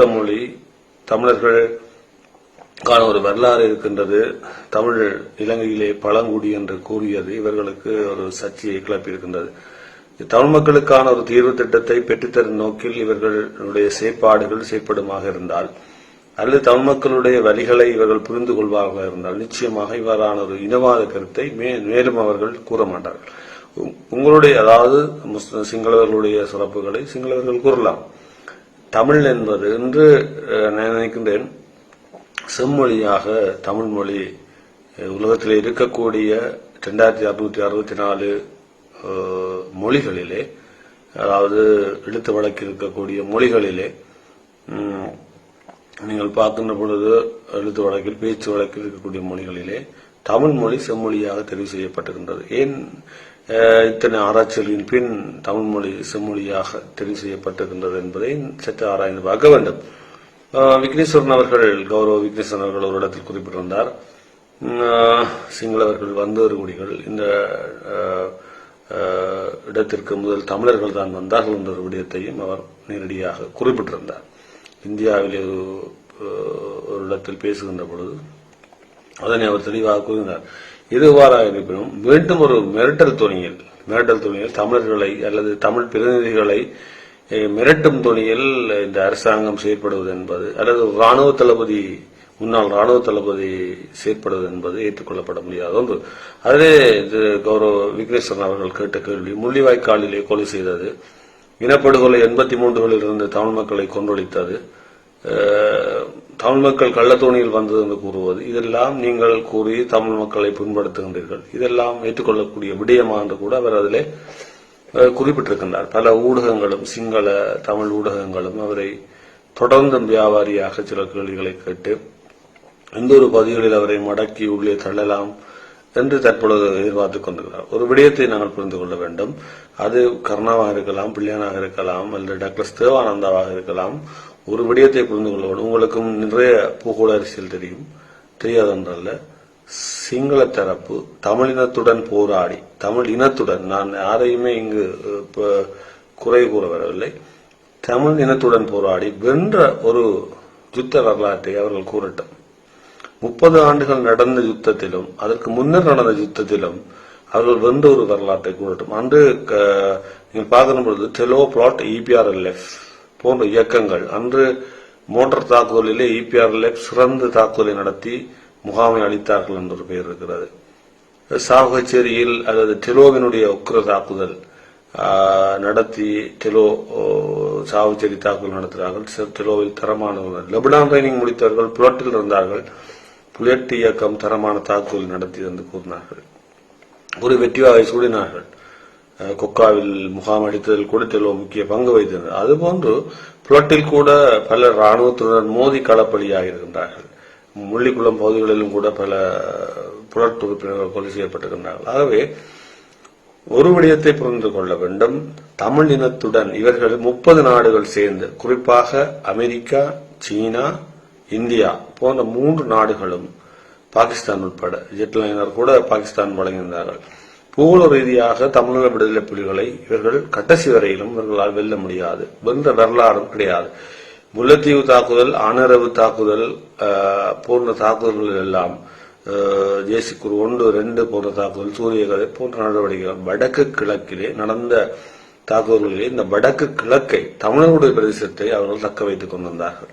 மூத்த மொழி தமிழர்கள் காண ஒரு வரலாறு இருக்கின்றது. தமிழ் இலங்கையிலே பழங்குடி என்று கூறியது இவர்களுக்கு ஒரு சர்ச்சையை கிளப்பியிருக்கின்றது. தமிழ் மக்களுக்கான ஒரு தீர்வு திட்டத்தை பெற்றுத்தரும் நோக்கில் இவர்களுடைய செயற்பாடுகள் செயற்படுமாக இருந்தால் அல்லது தமிழ் மக்களுடைய வழிகளை இவர்கள் புரிந்து கொள்வார்கள் இருந்தால் நிச்சயமாக இவ்வாறான ஒரு இனவாத கருத்தை மே- மேலும் அவர்கள் கூற மாட்டார்கள். உங்களுடைய அதாவது முஸ்லிம் சிங்களவர்களுடைய சிறப்புகளை சிங்களவர்கள் கூறலாம். தமிழ் என்பது என்று நான் நினைக்கின்றேன் செம்மொழியாக தமிழ் மொழி உலகத்தில் இருக்கக்கூடிய ரெண்டாயிரத்தி அறுநூத்தி அறுபத்தி நாலு மொழிகளிலே அதாவது எழுத்து வழக்கில் இருக்கக்கூடிய மொழிகளிலே நீங்கள் பார்க்கின்ற பொழுது எழுத்து வழக்கில் பேச்சு வழக்கில் இருக்கக்கூடிய மொழிகளிலே தமிழ் மொழி செம்மொழியாக தெரிவு செய்யப்பட்டிருக்கின்றது ஏன் இத்தனை ஆராய்ச்சிகளின் பின் தமிழ் மொழி செம்மொழியாக தெரிவு செய்யப்பட்டிருக்கின்றது என்பதை சற்று ஆராய்ந்து பார்க்க வேண்டும். விக்னேஸ்வரன் அவர்கள் கௌரவ விக்னேஸ்வரன் அவர்கள் ஒரு இடத்தில் குறிப்பிட்டிருந்தார் உம், சிங்களவர்கள் வந்தவர்குடிகள் இந்த இடத்திற்கு முதல் தமிழர்கள் தான் வந்தார்கள் என்ற ஒரு விடயத்தையும் அவர் நேரடியாக குறிப்பிட்டிருந்தார். இந்தியாவிலே ஒரு ஒரு இடத்தில் பேசுகின்ற பொழுது அதனை அவர் தெளிவாக கூறினார். இதுவாறாக இருப்பினும் மீண்டும் ஒரு மிரட்டல் துணியில் மிரட்டல் துணியில் தமிழர்களை அல்லது தமிழ் பிரதிநிதிகளை மிரட்டும் துணியில் இந்த அரசாங்கம் செயற்படுவது என்பது அல்லது ராணுவ தளபதி முன்னாள் ராணுவ தளபதி செயற்படுவது என்பது ஏற்றுக்கொள்ளப்பட முடியாத ஒன்று. அதே இது கௌரவ விக்னேஸ்வரன் அவர்கள் கேட்ட கேள்வி முள்ளிவாய்க்காலிலே கொலை செய்தது இனப்படுகொலை எண்பத்தி மூன்றுகளில் இருந்து தமிழ் மக்களை கொன்றொழித்தது தமிழ் மக்கள் கள்ளத்தோணியில் வந்தது என்று கூறுவது இதெல்லாம் நீங்கள் கூறி தமிழ் மக்களை புண்படுத்துகின்றீர்கள். இதெல்லாம் ஏற்றுக்கொள்ளக்கூடிய விடயமா என்று கூட அவர் அதிலே குறிப்பிட்டிருக்கின்றார். பல ஊடகங்களும் சிங்கள தமிழ் ஊடகங்களும் அவரை தொடர்ந்தும் வியாபாரியாக சில கேள்விகளை கேட்டு எந்த ஒரு பகுதிகளில் அவரை மடக்கி உள்ளே தள்ளலாம் என்று தற்பொழுது எதிர்பார்த்துக் கொண்டிருக்கிறார். ஒரு விடயத்தை நாங்கள் புரிந்து கொள்ள வேண்டும். அது கருணாவாக இருக்கலாம் பிள்ளையானாக இருக்கலாம் அல்லது டாக்டர் தேவானந்தாவாக இருக்கலாம் ஒரு விடயத்தை புரிந்து கொள்ள வேண்டும் உங்களுக்கும் நிறைய பூகோள அரசியல் தெரியும். தெரியாதென்றல்ல. சிங்கள தரப்பு தமிழினத்துடன் போராடி தமிழ் இனத்துடன் நான் யாரையுமே இங்கு குறை கூற வரவில்லை. தமிழ் இனத்துடன் போராடி வென்ற ஒரு யுத்த வரலாற்றை அவர்கள் கூறட்டும். முப்பது ஆண்டுகள் நடந்த யுத்தத்திலும் அதற்கு முன்னர் நடந்த யுத்தத்திலும் அவர்கள் வென்ற ஒரு வரலாற்றை கூறட்டும். அன்று க- நீங்கள் பார்க்கிற பொழுது டெலோ பிளாட் இபிஆர்எல்எஃப் போன்ற இயக்கங்கள். அன்று மோட்டார் தாக்குதலிலே இபிஆர்எல்எஃப் சிறந்த தாக்குதலை நடத்தி முகாமை அளித்தார்கள் என்ற பெயர் இருக்கிறது. சாவகச்சேரியில் அல்லது டெலோவினுடைய உக்கிர தாக்குதல் நடத்தி டெலோ ஓ, சாவகச்சேரி தாக்குதல் நடத்தினார்கள். டெலோவில் தரமானவர்கள். லெபனான் ட்ரைனிங் முடித்தவர்கள் புலட்டில் இருந்தார்கள். புலட் இயக்கம் தரமான தாக்குதல் நடத்தி என்று கூறினார்கள். ஒரு வெற்றிவாகை சூடினார்கள். கொக்காவில் முகாம் அடித்ததில் கூட டெலோ முக்கிய பங்கு வைத்திருந்தது அதுபோன்று புலட்டில் கூட பல ராணுவத்துடன் மோதி களப்பலியாக இருக்கின்றார்கள் முள்ளிக்குளம் பகுதிகளிலும் கூட பல புலட் உறுப்பினர்கள் கொலை செய்யப்பட்டிருக்கின்றார்கள். ஆகவே ஒரு விடயத்தை புரிந்து கொள்ள வேண்டும். தமிழ் இனத்துடன் இவர்கள் முப்பது நாடுகள் சேர்ந்து குறிப்பாக அமெரிக்கா சீனா இந்தியா போன்ற மூன்று நாடுகளும் பாகிஸ்தான் உட்பட ஜெட்லைனர் கூட பாகிஸ்தான் வழங்கியிருந்தார்கள். பூகோள ரீதியாக தமிழக விடுதலை புலிகளை இவர்கள் கடைசி வரையிலும் இவர்களால் வெல்ல முடியாது. வென்ற வரலாறும் கிடையாது. முல்லைத்தீவு தாக்குதல் ஆனரவு தாக்குதல் ஆஹ், போன்ற தாக்குதல்கள் எல்லாம் ஆஹ், ஜேசி குரு ஒன்று ரெண்டு போன்ற தாக்குதல் சூரியகதை போன்ற நடவடிக்கைகள் வடக்கு கிழக்கிலே நடந்த தாக்குதல்களிலே இந்த வடக்கு கிழக்கை தமிழர்களுடைய பிரதேசத்தை அவர்கள் தக்க வைத்துக் கொண்டிருந்தார்கள்.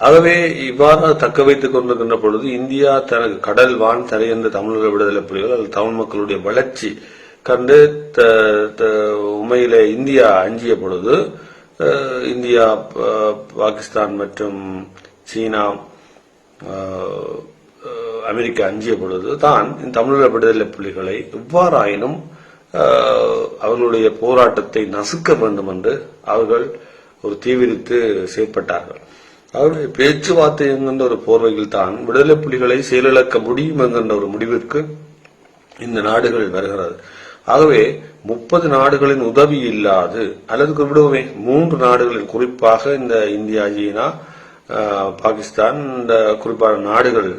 ஆகவே இவ்வாறு தக்க வைத்துக் கொண்டிருக்கின்ற பொழுது இந்தியா தனக்கு கடல் வான் தரை என்ற தமிழர்கள் விடுதலை புலிகள் அல்லது தமிழ் மக்களுடைய வளர்ச்சி கண்டு த- த- இந்தியா அஞ்சிய பொழுது இந்தியா பாகிஸ்தான் மற்றும் சீனா அமெரிக்கா அஞ்சிய பொழுது தான் இந்த தமிழர் விடுதலை புலிகளை எவ்வாறாயினும் அவர்களுடைய போராட்டத்தை நசுக்க வேண்டும் என்று அவர்கள் ஒரு தீவிரித்து செயற்பட்டார்கள். ஆகவே பேச்சுவார்த்தை என்கின்ற ஒரு போர்வையில் தான் விடுதலை புலிகளை செயலிழக்க முடியும் என்கின்ற ஒரு முடிவிற்கு இந்த நாடுகள் வருகிறது. ஆகவே முப்பது நாடுகளின் உதவி இல்லாது அல்லது குறிப்பிடுவோமே மூன்று நாடுகளின் குறிப்பாக இந்த இந்தியா சீனா பாகிஸ்தான் இந்த குறிப்பான நாடுகள்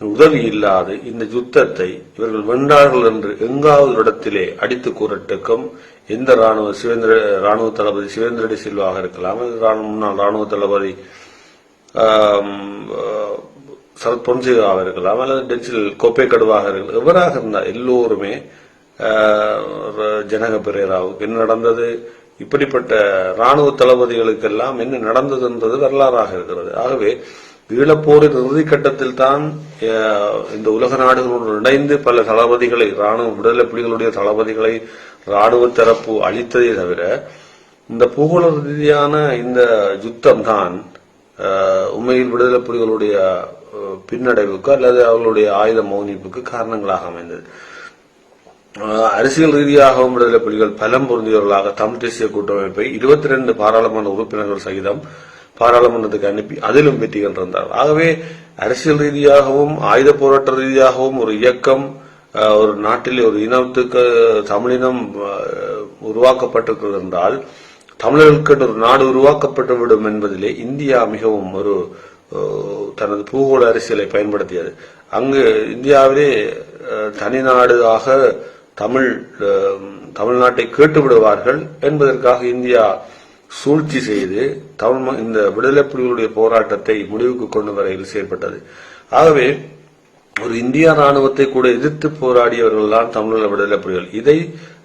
உதவி இல்லாது இந்த யுத்தத்தை இவர்கள் வென்றார்கள் என்று எங்காவது இடத்திலே அடித்து கூறட்டுக்கும் எந்த ராணுவ சிவேந்திர ராணுவ தளபதி சிவேந்திரடி செல்வாக சில்வாக இருக்கலாம் ராணுவ முன்னாள் ராணுவ தளபதி சரத் பொன்சேகாவாக இருக்கலாம் அல்லது டென்சில் கோப்பை கடுவாக இருக்கலாம் எவராக இருந்தால் எல்லோருமே ஜனக பெரேராவுக்கு என்ன நடந்தது இப்படிப்பட்ட ராணுவ தளபதிகளுக்கெல்லாம் என்ன நடந்தது என்பது வரலாறாக இருக்கிறது. ஆகவே ஈழப்போரின் இறுதி கட்டத்தில் தான் இந்த உலக நாடுகளுடன் இணைந்து பல தளபதிகளை ராணுவ விடுதலை புலிகளுடைய தளபதிகளை ராணுவ தரப்பு அளித்ததே தவிர இந்த பூகோள ரீதியான இந்த யுத்தம் தான் உண்மையில் விடுதலை புலிகளுடைய பின்னடைவுக்கு அல்லது அவர்களுடைய ஆயுத மௌனிப்புக்கு காரணங்களாக அமைந்தது. ஆஹ், அரசியல் ரீதியாகவும் விடுதலை புலிகள் பலம் பொருந்தியவர்களாக தமிழ் தேசிய கூட்டமைப்பை இருபத்தி ரெண்டு பாராளுமன்ற உறுப்பினர்கள் சகிதம் பாராளுமன்றத்துக்கு அனுப்பி அதிலும் வெற்றி கண்டிருந்தார்கள் ஆகவே அரசியல் ரீதியாகவும் ஆயுத போராட்ட ரீதியாகவும் ஒரு இயக்கம் ஆஹ், ஒரு நாட்டில் ஒரு இனத்துக்கு தமிழினம் உருவாக்கப்பட்டிருக்கிறது என்றால் தமிழர்களுக்கு ஒரு நாடு உருவாக்கப்பட்டு விடும் என்பதிலே இந்தியா மிகவும் ஒரு தனது பூகோள அரசியலை பயன்படுத்தியது. அங்கு இந்தியாவிலே அஹ், தனி நாடாக தமிழ் அஹ், தமிழ்நாட்டை கேட்டு விடுவார்கள் என்பதற்காக இந்தியா சூழ்ச்சி செய்து தமிழ் இந்த விடுதலை புலிகளுடைய போராட்டத்தை முடிவுக்கு கொண்டு வரையில் செயல்பட்டது ஆகவே ஒரு இந்திய ராணுவத்தை கூட எதிர்த்து போராடியவர்கள் தான் தமிழக விடுதலை புலிகள். இதை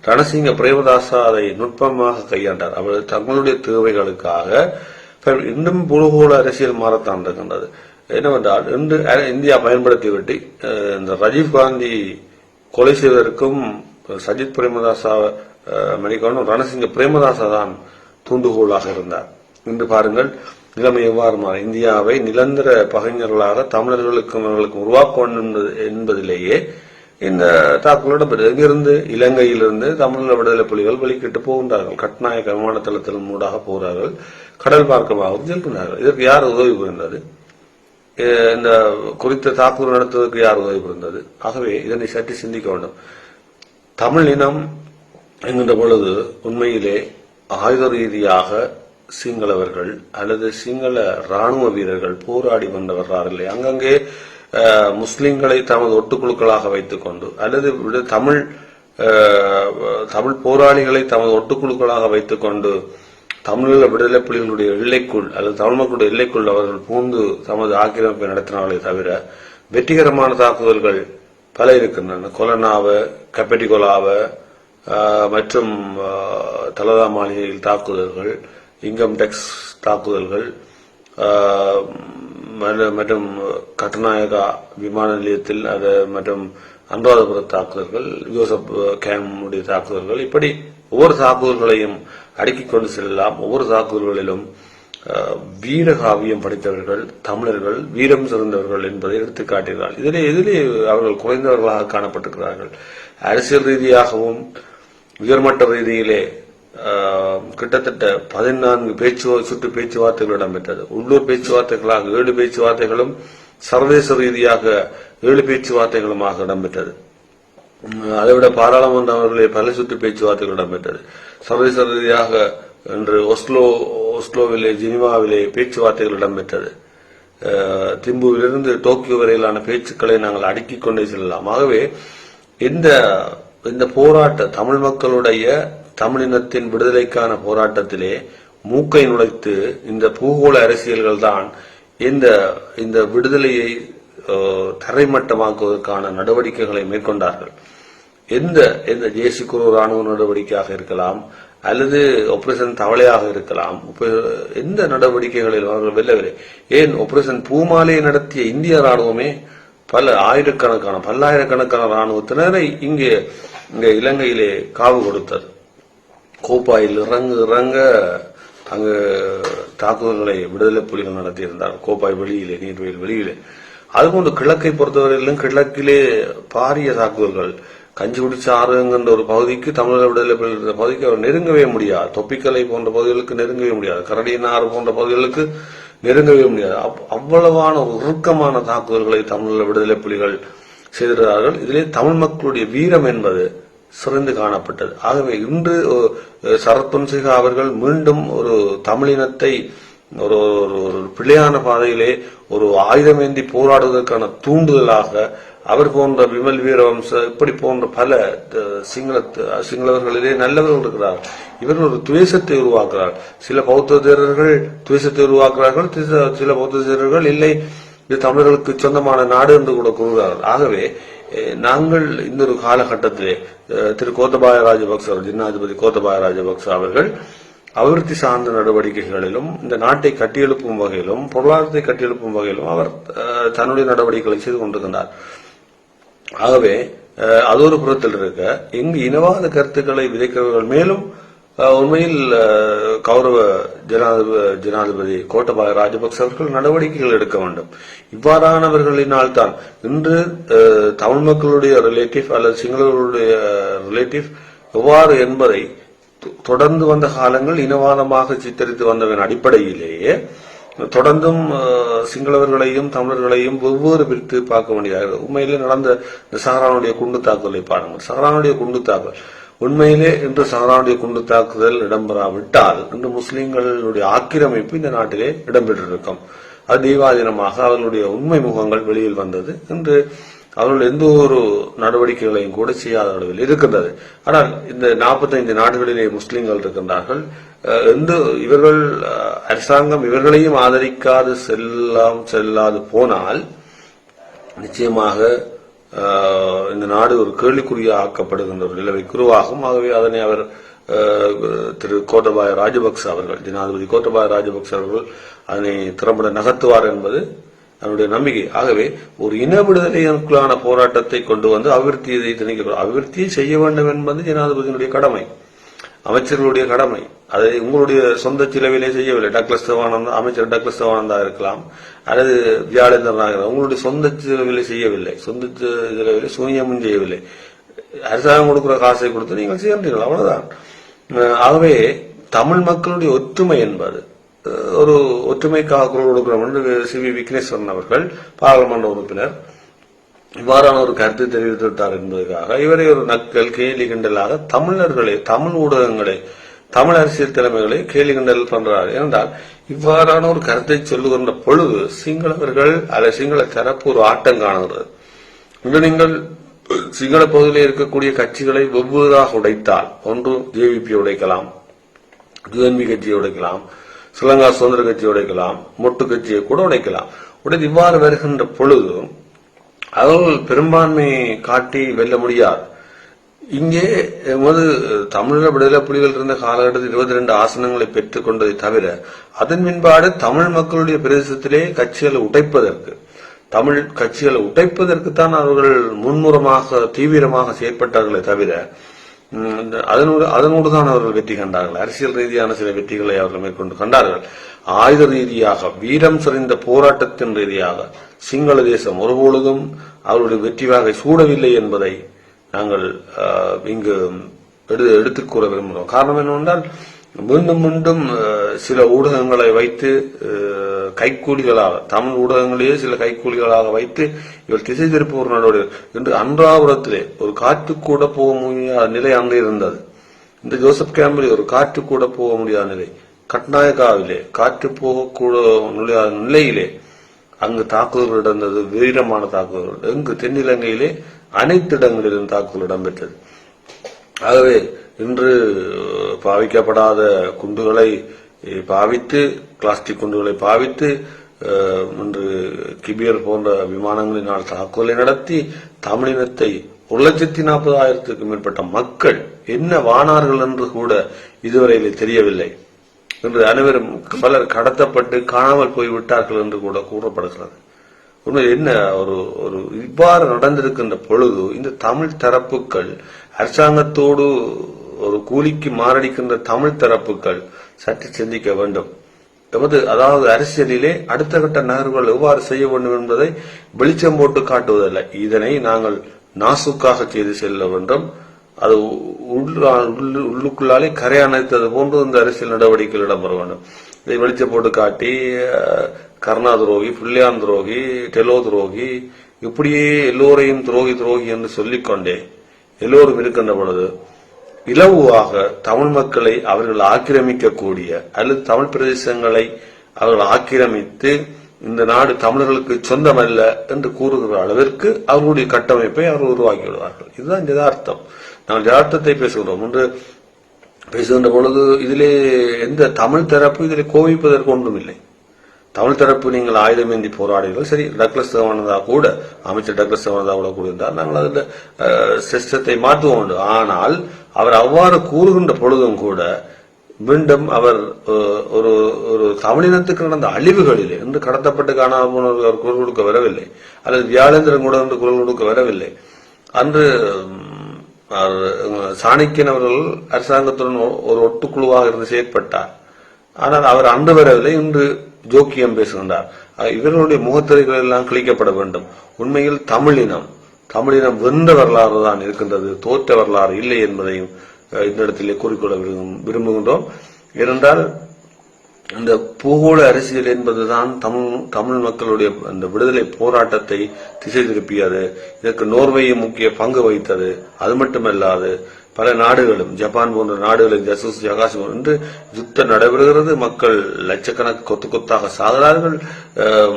ரணசிங்க பிரேமதாசா அதை நுட்பமாக கையாண்டார். அவர் தங்களுடைய தேவைகளுக்காக இன்னும் புலுகோல அரசியல் மாறத்தான் இருக்கின்றது. என்னவென்றால் இன்று இந்தியா பயன்படுத்திவிட்டு இந்த ராஜீவ் காந்தி கொலை செய்வதற்கும் சஜித் பிரேமதாசா மணிக்கணும் ரணசிங்க பிரேமதாசா தான் தூண்டுகோலாக இருந்தார். இன்று பாருங்கள் நிலைமை எவ்வாறு மாறும் இந்தியாவை நிரந்தர பகைஞர்களாக தமிழர்களுக்கும் அவர்களுக்கும் உருவாக்க வேண்டும் என்பது- என்பதிலேயே இந்த தாக்குதல் இடம்பெற்றது இங்கிருந்து இலங்கையிலிருந்து தமிழக விடுதலை புலிகள் வெளிக்கிட்டு போகின்றார்கள். கட்நாயக்க விமான தளத்தின் ஊடாக போகிறார்கள். கடல் மார்க்கமாகவும் செல்கின்றார்கள் இதற்கு யார் உதவி புரிந்தது? இந்த குறித்த தாக்குதல் நடத்துவதற்கு யார் உதவி புரிந்தது? ஆகவே இதனை சற்று சிந்திக்க வேண்டும். தமிழ் இனம் என்கின்ற பொழுது உண்மையிலே ஆயுத ரீதியாக சிங்களவர்கள் அல்லது சிங்கள ராணுவ வீரர்கள் போராடி வந்தவர்களார்களே அங்கங்கே முஸ்லிம்களை தமது ஒட்டுக்குழுக்களாக வைத்துக்கொண்டு அல்லது தமிழ் தமிழ் போராளிகளை தமது ஒட்டுக்குழுக்களாக வைத்துக்கொண்டு தமிழீழ விடுதலை புலிகளுடைய எல்லைக்குள் அல்லது தமிழ் மக்களுடைய எல்லைக்குள் அவர்கள் பூந்து தமது ஆக்கிரமிப்பை நடத்தினார்களே தவிர வெற்றிகரமான தாக்குதல்கள் பல இருக்கின்றன. கொலனாவ கபடி கொலாவ மற்றும் தலதா மாளிகையில் தாக்குதல்கள் இன்கம் டெக்ஸ் தாக்குதல்கள் மற்றும் கட்டநாயகா விமான நிலையத்தில் அது மற்றும் அனுராதபுர தாக்குதல்கள் யோசப் கேம் உடைய தாக்குதல்கள் இப்படி ஒவ்வொரு தாக்குதல்களையும் அடுக்கிக் கொண்டு செல்லலாம். ஒவ்வொரு தாக்குதல்களிலும் வீரகாவியம் படித்தவர்கள் தமிழர்கள் வீரம் சிறந்தவர்கள் என்பதை எடுத்து காட்டுகிறார்கள் இதிலே எதிலே அவர்கள் குறைந்தவர்களாக காணப்பட்டிருக்கிறார்கள். அரசியல் ரீதியாகவும் உயர்மட்ட ரீதியிலே கிட்டத்தட்ட பதினான்கு பேச்சு சுற்று பேச்சுவார்த்தைகள் இடம்பெற்றது. உள்ளூர் பேச்சுவார்த்தைகளாக ஏழு பேச்சுவார்த்தைகளும் சர்வதேச ரீதியாக ஏழு பேச்சுவார்த்தைகளுமாக இடம்பெற்றது. அதைவிட பாராளுமன்ற அவர்களே பல சுற்று பேச்சுவார்த்தைகள் இடம்பெற்றது. சர்வதேச ரீதியாக இன்று ஒஸ்லோ ஒஸ்லோவிலே ஜெனிவாவிலே பேச்சுவார்த்தைகள் இடம்பெற்றது. திம்புவிலிருந்து டோக்கியோ வரையிலான பேச்சுக்களை நாங்கள் அடுக்கிக் கொண்டே செல்லலாம். ஆகவே இந்த இந்த போராட்ட தமிழ் மக்களுடைய தமிழினத்தின் விடுதலைக்கான போராட்டத்திலே மூக்கை நுழைத்து இந்த பூகோள அரசியல்கள் தான் இந்த இந்த விடுதலையை தரைமட்டமாக்குவதற்கான நடவடிக்கைகளை மேற்கொண்டார்கள். எந்த எந்த ஜேசி குரு ராணுவ நடவடிக்கையாக இருக்கலாம் அல்லது ஆபரேஷன் தவளையாக இருக்கலாம் எந்த நடவடிக்கைகளில் அவர்கள் வெல்லவில்லை. ஏன் ஆபரேஷன் பூமாலை நடத்திய இந்திய ராணுவமே பல ஆயிரக்கணக்கான பல்லாயிரக்கணக்கான ராணுவத்தினரை இங்கே இங்கே இலங்கையிலே காவு கொடுத்தது. கோப்பாயில் இறங்கு இறங்க அங்கு தாக்குதல்களை விடுதலை புலிகள் நடத்தியிருந்தார். கோப்பாய் வெளியிலே நீர்வயல் வெளியிலே. அதுபோன்று கிழக்கை பொறுத்தவரையிலும் கிழக்கிலே பாரிய தாக்குதல்கள். கஞ்சிகுடிச்ச ஆறுங்கிற ஒரு பகுதிக்கு தமிழக விடுதலை புலிகள் பகுதிக்கு அவர் நெருங்கவே முடியாது. தொப்பிக்கலை போன்ற பகுதிகளுக்கு நெருங்கவே முடியாது. கரடியனாறு போன்ற பகுதிகளுக்கு நெருங்கவே முடியாது. அவ்வளவான உருக்கமான தாக்குதல்களை தமிழக விடுதலை புலிகள் செய்திருக்கிறார்கள் இதிலே தமிழ் மக்களுடைய வீரம் என்பது சிறந்து காணப்பட்டது. ஆகவே இன்று அஹ், சரத் அவர்கள் மீண்டும் ஒரு தமிழினத்தை ஒரு ஒரு ஒரு பிள்ளையான பாதையிலே ஒரு ஆயுதம் ஏந்தி போராடுவதற்கான தூண்டுதலாக அவர் போன்ற விமல் வீரவம்ச இப்படி போன்ற பல சிங்கள சிங்களவர்களிலே நல்லவர்கள் இருக்கிறார். இவர் ஒரு துவேஷத்தை உருவாக்குறார் சில பௌத்த தேரர்கள் துவேசத்தை உருவாக்குறார்கள் சில- பௌத்த தேரர்கள் இல்லை இது தமிழர்களுக்கு சொந்தமான நாடு என்று கூட கூறுகிறார்கள் ஆகவே நாங்கள் இன்னொரு காலகட்டத்திலே திரு கோத்தபாய ராஜபக்ச ஜின்னாதிபதி கோத்தபாய ராஜபக்ச அவர்கள் அபிவிருத்தி சார்ந்த நடவடிக்கைகளிலும் இந்த நாட்டை கட்டியெழுப்பும் வகையிலும் பொருளாதாரத்தை கட்டியெழுப்பும் வகையிலும் அவர் அஹ், தன்னுடைய நடவடிக்கைகளை செய்து கொண்டிருந்தார் ஆகவே அஹ், அது ஒரு புறத்தில் இருக்க இங்கு இனவாத கருத்துக்களை விதைக்கிறவர்கள் மேலும் உண்மையில் கௌரவ ஜனாதிபதி ஜனாதிபதி கோட்டபாய ராஜபக்ச அவர்கள் நடவடிக்கைகள் எடுக்க வேண்டும். இவ்வாறானவர்களினால் தான் இன்று தமிழ் மக்களுடைய ரிலேட்டிவ் அல்லது சிங்களர்களுடைய ரிலேட்டிவ் எவ்வாறு என்பதை தொ- தொடர்ந்து வந்த காலங்கள் இனவாதமாக சித்தரித்து வந்தவன் அடிப்படையிலேயே தொடர்ந்தும் சிங்களவர்களையும் தமிழர்களையும் வெவ்வேறு பிரித்து பார்க்க வேண்டியதாக உண்மையிலே நடந்த இந்த சஹரானுடைய குண்டு தாக்குதலை பாருங்கள். சஹரானுடைய குண்டு தாக்குதல். உண்மையிலே இன்று சஹரானுடைய குண்டு தாக்குதல் இடம்பெறாவிட்டால் இன்று முஸ்லிம்களுடைய ஆக்கிரமிப்பு இந்த நாட்டிலே இடம்பெற்றிருக்கும். அது தீவாதீனமாக அவர்களுடைய உண்மை முகங்கள் வெளியில் வந்தது. இன்று அவர்கள் எந்த ஒரு நடவடிக்கைகளையும் கூட செய்யாத அளவில் இருக்கின்றது. ஆனால் இந்த 45 நாடுகளிலே முஸ்லிம்கள் இருக்கின்றார்கள். எந்த இவர்கள் அரசாங்கம் இவர்களையும் ஆதரிக்காது செல்லாம் செல்லாது போனால் நிச்சயமாக இந்த நாடு ஒரு கேள்விக்குறியாக ஆக்கப்படுகின்ற ஒரு நிலைமை குருவாகும். ஆகவே அதனை அவர் திரு கோட்டபாய ராஜபக்ச அவர்கள் ஜனாதிபதி கோட்டபாய ராஜபக்ச அவர்கள் அதனை திறம்பட நகர்த்துவார் என்பது அதனுடைய நம்பிக்கை. ஆகவே ஒரு இன விடுதலைக்குள்ளான போராட்டத்தை கொண்டு வந்து அபிவிருத்தியை திணிக்க அபிவிருத்தியை செய்ய வேண்டும் என்பது ஜனாதிபதியினுடைய கடமை. அமைச்சர்களுடைய கடமை. அதை உங்களுடைய சொந்த செலவிலே செய்யவில்லை. டக்ளஸ் சிவானந்தா அமைச்சர் டக்ளஸ் சிவானந்தா இருக்கலாம். அல்லது வியாழேந்திரனாக நாகர் உங்களுடைய சொந்த செலவிலே செய்யவில்லை. சொந்த செலவிலே சூன்யமும் செய்யவில்லை. அரசாங்கம் கொடுக்கிற காசை கொடுத்து நீங்கள் சேர்ந்தீர்கள். அவ்வளவுதான். அஹ் ஆகவே தமிழ் மக்களுடைய ஒற்றுமை என்பது ஒரு ஒற்றுமைக்காக குரல் கொடுக்கிறோம் என்று சி வி விக்னேஸ்வரன் அவர்கள் பாராளுமன்ற உறுப்பினர். இவ்வாறான ஒரு கருத்து தெரிவித்துவிட்டார் என்பதற்காக இவரை ஒரு நக்கல் கேலி கிண்டலாக தமிழர்களை தமிழ் ஊடகங்களை தமிழ் அரசியல் தலைமைகளை கேலி கிண்டல் பண்றார். என்றால் இவ்வாறான ஒரு கருத்தை சொல்லுகின்ற பொழுது சிங்களவர்கள் அல்லது சிங்கள தரப்பு ஒரு ஆட்டம் காணுகிறது. இன்று நீங்கள் சிங்கள பகுதியில் இருக்கக்கூடிய கட்சிகளை வெவ்வேறாக உடைத்தால் ஒன்று ஜேவிபி உடைக்கலாம் யுஎன்பி கட்சியை உடைக்கலாம் ஸ்ரீலங்கா சுதந்திர கட்சியை உடைக்கலாம் மொட்டு கட்சியை கூட உடைக்கலாம். உடைத்து இவ்வாறு வருகின்ற பொழுது அவர்கள் பெரும்பான்மை காட்டி வெல்ல முடியாது. இங்கே எமது தமிழர் விடுதலை புலிகள் இருந்த காலகட்டத்தில் இருபத்தி ரெண்டு ஆசனங்களை பெற்றுக் கொண்டதை தவிர அதன் பின்பாடு தமிழ் மக்களுடைய பிரதேசத்திலே கட்சிகளை உடைப்பதற்கு தமிழ் கட்சிகளை உடைப்பதற்கு தான் அவர்கள் முன்முறமாக தீவிரமாக செயற்பட்டார்களே தவிர அதனோடு அதனோடு தான் அவர்கள் வெற்றி கண்டார்கள். அரசியல் ரீதியான சில வெற்றிகளை அவர்கள் மேற்கொண்டு கண்டார்கள். ஆயுத ரீதியாக வீரம் செறிந்த போராட்டத்தின் ரீதியாக சிங்கள தேசம் ஒருபொழுதும் அவருடைய வெற்றி வாகை சூடவில்லை என்பதை நாங்கள் இங்கு எடு- எடுத்துக் கூற விரும்புகிறோம். காரணம் என்னவென்றால் மீண்டும் மீண்டும் சில ஊடகங்களை வைத்து கைக்கூலிகளாக தமிழ் ஊடகங்களையே சில கைக்கூலிகளாக வைத்து இவர் திசை திருப்பூர் நடவடிக்கை. என்று அன்றாபுரத்திலே ஒரு காற்று கூட போக முடியாத நிலை அங்கே இருந்தது. இந்த ஜோசப் கேம்பில் ஒரு காற்று கூட போக முடியாத நிலை. கட்நாயக்காவிலே காற்று போகக்கூட முடியாத நிலையிலே அங்கு தாக்குதல் நடந்தது வீரமான தாக்குதல் எங்கு தென்னிலங்கையிலே அனைத்து இடங்களிலும் தாக்குதல் இடம்பெற்றது. ஆகவே இன்று பாவிக்கப்படாத குண்டுகளை பாவித்து பிளாஸ்டிக் குண்டுகளை பாவித்து இன்று கிபியர் போன்ற விமானங்களினால் தாக்குதலை நடத்தி தமிழினத்தை ஒரு லட்சத்தி நாற்பதாயிரத்துக்கும் மேற்பட்ட மக்கள் என்ன வானார்கள் என்று கூட இதுவரையிலே தெரியவில்லை. என்று அனைவரும் பலர் கடத்தப்பட்டு காணாமல் போய்விட்டார்கள் என்று கூட கூறப்படுகிறது. உண்மையில் என்ன ஒரு ஒரு இவ்வாறு நடந்திருக்கின்ற பொழுது இந்த தமிழ் தரப்புகள் அரசாங்கத்தோடு ஒரு கூலிக்கு மாரடிக்கின்ற தமிழ் தரப்புகள் சற்று சிந்திக்க வேண்டும். எமது அதாவது அரசியலிலே அடுத்த கட்ட நகர்வுகள் எவ்வாறு செய்ய வேண்டும் என்பதை வெளிச்சம் போட்டு காட்டுவதல்ல. இதனை நாங்கள் நாசுக்காக செய்து செல்ல வேண்டும். அது உள்ளு- உள்ளுக்குள்ளாலே கரை அணைத்தது போன்று இந்த அரசியல் நடவடிக்கைகள் இடம்பெற வேண்டும். இதை வெளிச்சம் போட்டு காட்டி கர்ணா கருணா துரோகி புள்ளியான் துரோகி டெலோ துரோகி இப்படியே எல்லோரையும் துரோகி துரோகி என்று சொல்லிக்கொண்டே எல்லோரும் இருக்கின்ற பொழுது இலவுவாக தமிழ் மக்களை அவர்கள் ஆக்கிரமிக்கக்கூடிய அல்லது தமிழ் பிரதேசங்களை அவர்கள் ஆக்கிரமித்து இந்த நாடு தமிழர்களுக்கு சொந்தமல்ல என்று கூறுகிற அளவிற்கு அவர்களுடைய கட்டமைப்பை அவர்கள் உருவாக்கி விடுவார்கள். இதுதான் யதார்த்தம். நாங்கள் யதார்த்தத்தை பேசுகிறோம் என்று பேசுகின்ற பொழுது இதிலே எந்த தமிழ் தரப்பு இதிலே கோவிப்பதற்கு ஒன்றுமில்லை. தமிழ் தரப்பு நீங்கள் ஆயுதமேந்தி போராடிகள் சரி டக்ளஸ் தேவானந்தா கூட அமைச்சர் டக்ளஸ் தேவானந்தா கூட கூறியிருந்தார் நாங்கள் அதில் சிஸ்டத்தை மாற்றுவோம் உண்டு. ஆனால் அவர் அவ்வாறு கூறுகின்ற பொழுதும் கூட மீண்டும் அவர் ஒரு ஒரு தமிழினத்துக்கு நடந்த அழிவுகளில் இன்று கடத்தப்பட்டு காணாமல் போனவர்கள் அவர் குரல் கொடுக்க வரவில்லை. அல்லது வியாழேந்திரன் கூட என்று குரல் கொடுக்க வரவில்லை. அன்று சாணிக்கன் அவர்கள் அரசாங்கத்துடன் ஒ- ஒரு ஒட்டுக்குழுவாக இருந்து செயற்பட்டார். ஆனால் அவர் அன்று வரவில்லை. இன்று ஜோக்கியம் பேசுகின்றார். இவர்களுடைய முகத்திரைகள் எல்லாம் கிழிக்கப்பட வேண்டும். உண்மையில் தமிழினம் தமிழினம் வென்ற வரலாறு தான் இருக்கின்றது. தோற்ற வரலாறு இல்லை என்பதையும் இந்த இடத்திலே கூறிக்கொள்ள விரும்பும்- விரும்புகின்றோம். ஏனென்றால் இந்த பூகோள அரசியல் என்பதுதான் தமிழ் தமிழ் மக்களுடைய அந்த விடுதலை போராட்டத்தை திசை திருப்பியது. இதற்கு நோர்வேயும் முக்கிய பங்கு வகித்தது. அது மட்டுமல்லாது பல நாடுகளும் ஜப்பான் போன்ற நாடுகளில் ஜசூஸ் ஜகாஸ் என்று யுத்தம் நடைபெறுகிறது. மக்கள் லட்சக்கணக்கு கொத்து கொத்தாக சாகிறார்கள்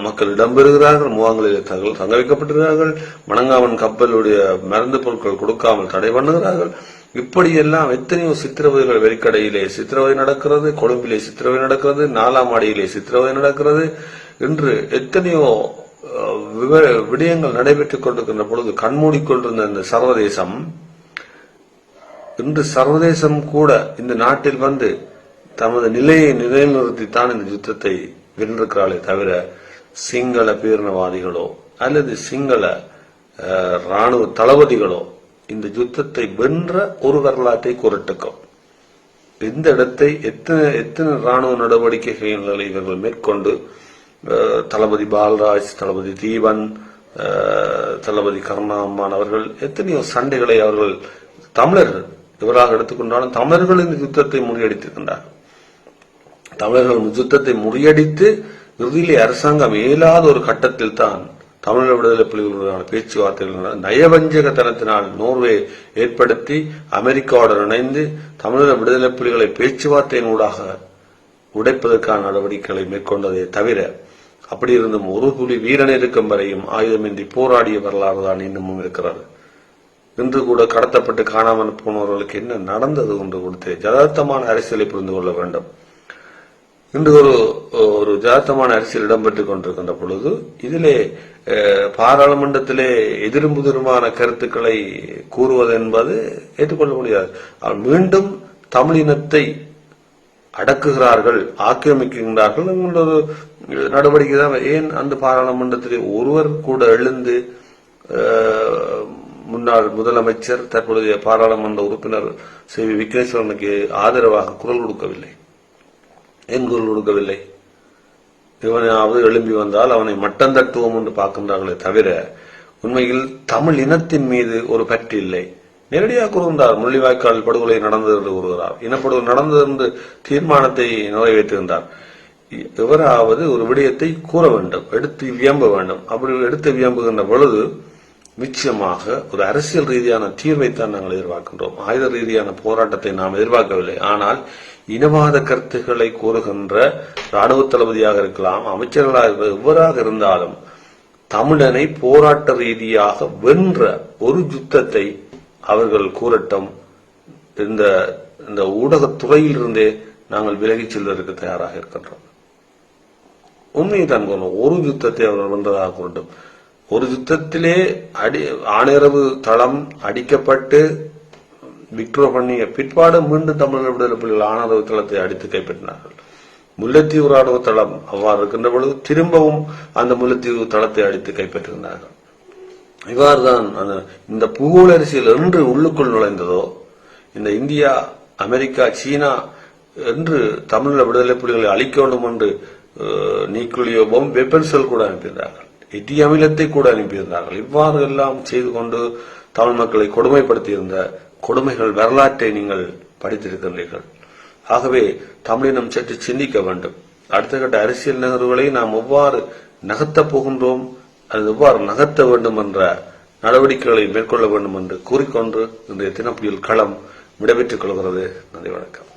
மக்கள் இடம்பெறுகிறார்கள். முகாங்களில் தங்க தங்க வைக்கப்பட்டிருக்கிறார்கள் மணங்காமன் கப்பலுடைய மருந்து பொருட்கள் கொடுக்காமல் தடை பண்ணுகிறார்கள். இப்படியெல்லாம் எத்தனையோ சித்திரவதைகள் வெறிக்கடையிலே சித்திரவதை நடக்கிறது கொழும்பிலே சித்திரவதை நடக்கிறது நாலாம் ஆடியிலே சித்திரவதை நடக்கிறது. என்று எத்தனையோ விவ- விடயங்கள் நடைபெற்றுக் கொண்டிருக்கின்ற பொழுது கண்மூடிக்கொண்டிருந்த இந்த சர்வதேசம் இன்று சர்வதேசம் கூட இந்த நாட்டில் வந்து தமது நிலையை நிலைநிறுத்தித்தான் இந்த யுத்தத்தை வென்றிருக்கிறாளே தவிர சிங்கள பேரினவாதிகளோ அல்லது சிங்கள ராணுவ தளபதிகளோ இந்த யுத்தத்தை வென்ற ஒரு வரலாற்றை குரட்டுக்கும் இந்த இடத்தை எத்தனை எத்தனை ராணுவ நடவடிக்கைகளை இவர்கள் மேற்கொண்டு தளபதி பால்ராஜ் தளபதி தீபன் தளபதி கருணாம்மான் அவர்கள் எத்தனையோ சண்டைகளை அவர்கள் தமிழர்கள் இவராக எடுத்துக்கொண்டாலும் தமிழர்கள் இந்த யுத்தத்தை முறியடித்திருக்கின்றார்கள். தமிழர்கள் யுத்தத்தை முறியடித்து இறுதியிலே அரசாங்கம் இயலாத ஒரு கட்டத்தில் தான் தமிழர் விடுதலை புலிகளுடனான பேச்சுவார்த்தைகள் நயவஞ்சகத்தனத்தினால் நோர்வே ஏற்படுத்தி அமெரிக்காவுடன் இணைந்து தமிழர் விடுதலை புலிகளை பேச்சுவார்த்தையின் ஊடாக உடைப்பதற்கான நடவடிக்கைகளை மேற்கொண்டதே தவிர அப்படி இருந்தும் ஒரு புலி வீரன் இருக்கும் வரையும் ஆயுதமின்றி போராடிய வரலாறு தான் இன்னமும் இருக்கிறது. இன்று கூட கடத்தப்பட்டு காணாமல் போனவர்களுக்கு என்ன நடந்தது என்று கொடுத்து ஜதார்த்தமான அரசியலை புரிந்து கொள்ள வேண்டும். இன்று ஒரு ஒரு ஜதார்த்தமான அரசியல் இடம்பெற்றுக் கொண்டிருக்கின்ற பொழுது இதிலே அஹ், பாராளுமன்றத்திலே எதிரும் புதிருமான கருத்துக்களை கூறுவது என்பது ஏற்றுக்கொள்ள முடியாது. மீண்டும் தமிழினத்தை அடக்குகிறார்கள் ஆக்கிரமிக்கின்றார்கள் என்கின்ற ஒரு நடவடிக்கை தான் ஏன்? அந்த பாராளுமன்றத்திலே ஒருவர் கூட எழுந்து முன்னாள் முதலமைச்சர் தற்பொழுதைய பாராளுமன்ற உறுப்பினர் சி. வி. விக்னேஸ்வரனுக்கு ஆதரவாக குரல் கொடுக்கவில்லை. ஏன் குரல் கொடுக்கவில்லை? இவனாவது எழும்பி வந்தால் அவனை மட்டம் தட்டுவோம் என்று பார்க்கின்றார்களே தவிர உண்மையில் தமிழ் இனத்தின் மீது ஒரு பற்று இல்லை. நேரடியாக கூறுகின்றார் முள்ளிவாய்க்கால் படுகொலை நடந்தது என்று கூறுகிறார். இனப்படுகொலை நடந்தது என்று தீர்மானத்தை நிறைவேற்றுகின்றார் எவராவது ஒரு விடயத்தை கூற வேண்டும் எடுத்து வியம்ப வேண்டும். அப்படி எடுத்து வியம்புகின்ற பொழுது நிச்சயமாக ஒரு அரசியல் ரீதியான தீர்வைத்தான் நாங்கள் எதிர்பார்க்கின்றோம். ஆயுத ரீதியான போராட்டத்தை நாம் எதிர்பார்க்கவில்லை. ஆனால் இனவாத கருத்துக்களை கூறுகின்ற ராணுவ தளபதியாக இருக்கலாம் அமைச்சர்களாக இருக்கலாம், இருந்தாலும் தமிழனை போராட்ட ரீதியாக வென்ற ஒரு யுத்தத்தை அவர்கள் கூறட்டும். இந்த இந்த ஊடகத்துறையிலிருந்தே நாங்கள் விலகிச் செல்வதற்கு தயாராக இருக்கின்றோம். உண்மையை தான் ஒரு யுத்தத்தை அவர்கள் வென்றதாக கூறட்டும். ஒரு யுத்தத்திலே அடி ஆணிரவு தளம் அடிக்கப்பட்டு விக்ட்ரோ பண்ணிய பிற்பாடு மீண்டும் தமிழர் விடுதலை புலிகள் ஆணரவு தளத்தை அடித்து கைப்பற்றினார்கள். முல்லைத்தீவு ராணுவ தளம் அவ்வாறு இருக்கின்ற பொழுது திரும்பவும் அந்த முல்லைத்தீவு தளத்தை அடித்து கைப்பற்றினார்கள். இவ்வாறுதான் அந்த இந்த பூகோள அரசியல் என்று உள்ளுக்குள் நுழைந்ததோ இந்த இந்தியா அமெரிக்கா சீனா என்று தமிழ் விடுதலை புலிகளை அழிக்க வேண்டும் என்று நீக்குலியோ நியூக்ளியோ வெப்பன்சல் கூட அனுப்பியிருந்தார்கள் எட்டி அமிலத்தை கூட அனுப்பியிருந்தார்கள். இவ்வாறு எல்லாம் செய்து கொண்டு தமிழ் மக்களை கொடுமைப்படுத்தியிருந்த கொடுமைகள் வரலாற்றை நீங்கள் படித்திருக்கின்றீர்கள். ஆகவே தமிழினம் சற்று சிந்திக்க வேண்டும். அடுத்த கட்ட அரசியல் நகர்வுகளை நாம் எவ்வாறு நகர்த்தப் போகின்றோம் அது எவ்வாறு நகர்த்த வேண்டும் என்ற நடவடிக்கைகளை மேற்கொள்ள வேண்டும் என்று கூறிக்கொண்டு இன்றைய தினப்புயல் களம் விடைபெற்றுக் கொள்கிறது. நன்றி வணக்கம்.